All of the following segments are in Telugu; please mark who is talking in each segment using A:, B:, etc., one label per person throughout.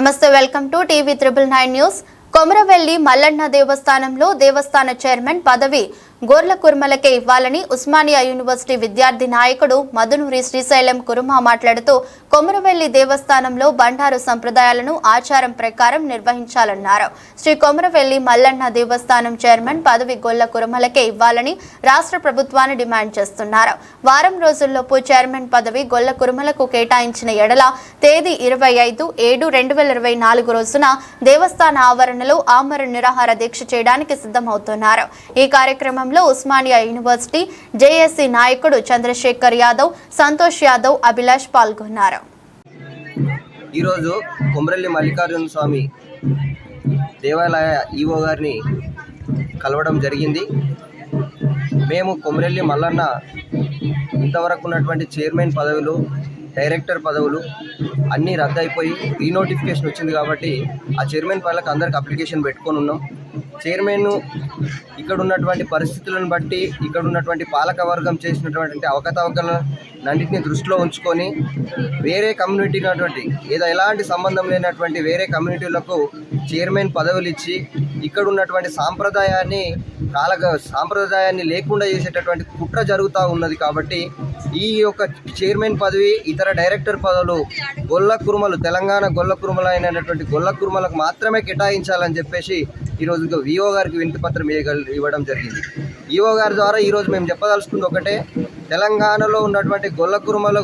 A: నమస్తే welcome to TV triple nine news. Komuravelli Mallanna దేవస్థానంలో దేవస్థాన చైర్మన్ పదవి గోర్ల కుర్మలకే ఇవ్వాలని ఉస్మానియా యూనివర్సిటీ విద్యార్థి నాయకుడు మధునూరి శ్రీశైలం కురుమ మాట్లాడుతూ కొమరవెల్లి దేవస్థానంలో బండారు సంప్రదాయాలను ఆచారం ప్రకారం నిర్వహించాలన్నారు. శ్రీ కొమరవెల్లి మల్లన్న దేవస్థానం చైర్మన్ పదవి గొల్ల కురుమలకే ఇవ్వాలని రాష్ట్ర ప్రభుత్వాన్ని డిమాండ్ చేస్తున్నారు. వారం రోజుల్లోపు చైర్మన్ పదవి గొల్ల కురుమలకు కేటాయించిన ఎడల తేదీ ఇరవై ఐదు ఏడు రెండు వేల ఇరవై నాలుగు రోజున దేవస్థాన ఆవరణలో ఆమరణ నిరాహార దీక్ష చేయడానికి సిద్ధమవుతున్నారు. ఈ కార్యక్రమం కార్యక్రమంలో ఉస్మానియా యూనివర్సిటీ జేఏసీ నాయకుడు చంద్రశేఖర్ యాదవ్ సంతోష్ యాదవ్ అభిలాష్ పాల్గొన్నారు.
B: ఈరోజు కొమరల్లి మల్లికార్జున స్వామి దేవాలయ ఈవో గారిని కలవడం జరిగింది. మేము కొమరల్లి మల్లన్న ఇంతవరకు ఉన్నటువంటి చైర్మన్ పదవులు డైరెక్టర్ పదవులు అన్నీ రద్దయిపోయి రీనోటిఫికేషన్ వచ్చింది కాబట్టి ఆ చైర్మన్ పదవులకు అందరికి అప్లికేషన్ పెట్టుకొని ఉన్నాం. చైర్మన్ ఇక్కడ ఉన్నటువంటి పరిస్థితులను బట్టి ఇక్కడ ఉన్నటువంటి పాలక వర్గం చేసినటువంటి అవకతవకలన్నింటినీ దృష్టిలో ఉంచుకొని వేరే కమ్యూనిటీ ఉన్నటువంటి ఏదో ఎలాంటి సంబంధం లేనటువంటి వేరే కమ్యూనిటీలకు చైర్మన్ పదవులు ఇచ్చి ఇక్కడ ఉన్నటువంటి సాంప్రదాయాన్ని కాల సాంప్రదాయాన్ని లేకుండా చేసేటటువంటి కుట్ర జరుగుతూ ఉన్నది కాబట్టి ఈ యొక్క చైర్మన్ పదవి ఇతర డైరెక్టర్ పదవులు గొల్ల కురుమలు తెలంగాణ గొల్ల కురుమలు అయినటువంటి గొల్ల కురుమలకు మాత్రమే కేటాయించాలని చెప్పేసి ఈరోజు విఓ గారికి వినతి పత్రం ఇవ్వడం జరిగింది. ఈఓ గారి ద్వారా ఈరోజు మేము చెప్పదలుచుకుంది ఒకటే తెలంగాణలో ఉన్నటువంటి గొల్ల కురుమలు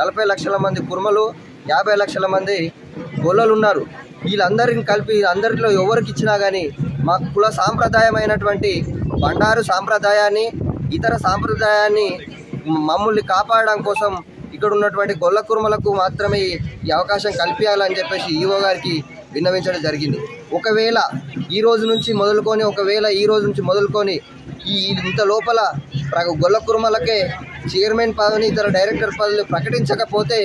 B: నలభై లక్షల మంది కురుమలు యాభై లక్షల మంది గొల్లలు ఉన్నారు వీళ్ళందరిని కలిపి అందరిలో ఎవరికి ఇచ్చినా కానీ మా కుల సాంప్రదాయమైనటువంటి బండారు సాంప్రదాయాన్ని ఇతర సాంప్రదాయాన్ని మమ్మల్ని కాపాడడం కోసం ఇక్కడ ఉన్నటువంటి గొల్ల కురుమలకు మాత్రమే ఈ అవకాశం కల్పించాలని చెప్పేసి ఈఓ గారికి విన్నవించడం జరిగింది. ఒకవేళ ఈ రోజు నుంచి మొదలుకొని ఒకవేళ ఈ రోజు నుంచి మొదలుకొని ఈ ఇంత లోపల గొల్ల కురుమలకే చైర్మన్ పదవిని ఇతర డైరెక్టర్ పదవులు ప్రకటించకపోతే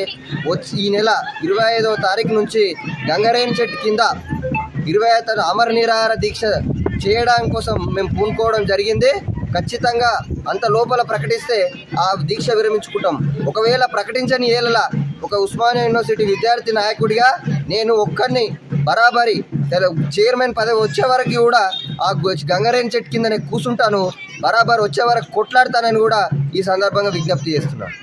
B: వచ్చి ఈ నెల ఇరవై ఐదవ తారీఖు నుంచి గంగరేణి చెట్టు కింద ఇరవై ఐదు అమర నిరాహార దీక్ష చేయడం కోసం మేము పూనుకోవడం జరిగింది. ఖచ్చితంగా అంత లోపల ప్రకటిస్తే ఆ దీక్ష విరమించుకుంటాం. ఒకవేళ ప్రకటించని ఏళ్ళ ఒక ఉస్మానియా యూనివర్సిటీ విద్యార్థి నాయకుడిగా నేను ఒక్కరిని బరాబరి చైర్మన్ పదవి వచ్చే వరకు కూడా ఆ గొ- గంగరేణి చెట్టు కింద నేను కూర్చుంటాను బరాబర్ వచ్చే వరకు కొట్లాడతానని కూడా ఈ సందర్భంగా విజ్ఞప్తి చేస్తున్నాను